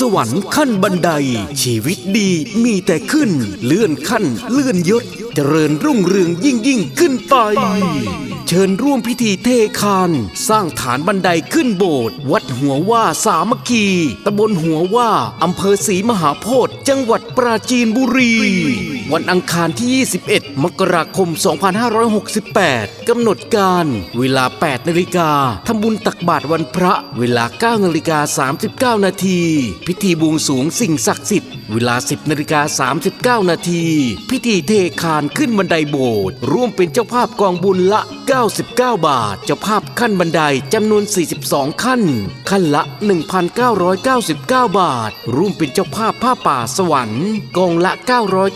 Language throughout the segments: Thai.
สวรรค์ขั้นบันได ชีวิตดีมีแต่ขึ้น เลื่อนขั้น เลื่อนยศ เจริญรุ่งเรืองยิ่งยิ่งขึ้นไป เชิญร่วมพิธีเทคาน สร้างฐานบันไดขึ้นโบสถ์วัดหัวว่าสามัคคีตำบลหัวว่าอำเภอศรีมหาโพธิ์จังหวัดปราจีนบุรี วันอังคารที่ 21 มกราคม 2568 กำหนดการเวลา 8 นาฬิกาทำบุญตักบาตรวันพระเวลา 9 นาฬิกา 39 นาที พิธีบวงสวงสิ่งศักดิ์สิทธิ์เวลา 10 นาฬิกา 39 นาที พิธีเทคานขึ้นบันไดโบสถ์ร่วมเป็นเจ้าภาพกองบุญละ99 บาท เจ้าภาพขั้นบันไดจำนวน 42 ขั้น ขั้นละ 1,999 บาท ร่วมเป็นเจ้าภาพผ้าป่าสวรรค์กองละ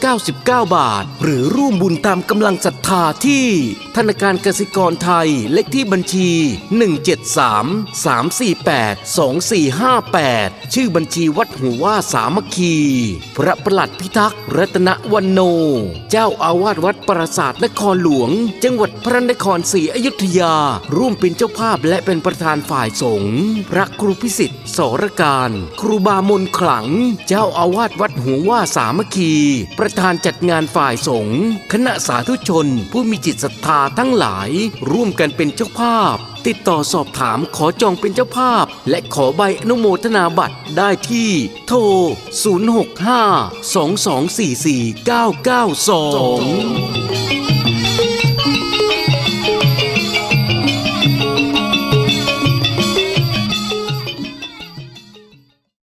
999 บาท หรือร่วมบุญตามกำลังศรัทธาที่ ธนาคารกสิกรไทยเลขที่บัญชี 173 348 2458 ชื่อบัญชีวัดหัวว่าสามัคคี พระประหลัดพิทักษ์รัตนวันโน เจ้าอาวาสวัดปราสาทนครหลวง จังหวัดพระนครรศรีอยุธยา ร่วมเป็นเจ้าภาพและเป็นประธานฝ่ายสงฆ์พระครูพิสิทธิ์สรการ ครูบามนขลัง เจ้าอาวาสวัดหัวว่าสามัคคี ประธานจัดงานฝ่ายสงฆ์คณะสาธุชน ผู้มีจิตศรัทธาทั้งหลาย ร่วมกันเป็นเจ้าภาพ ติดต่อสอบถามขอจองเป็นเจ้าภาพ และขอใบอนุโมทนาบัตรได้ที่ โทร 065 2244 992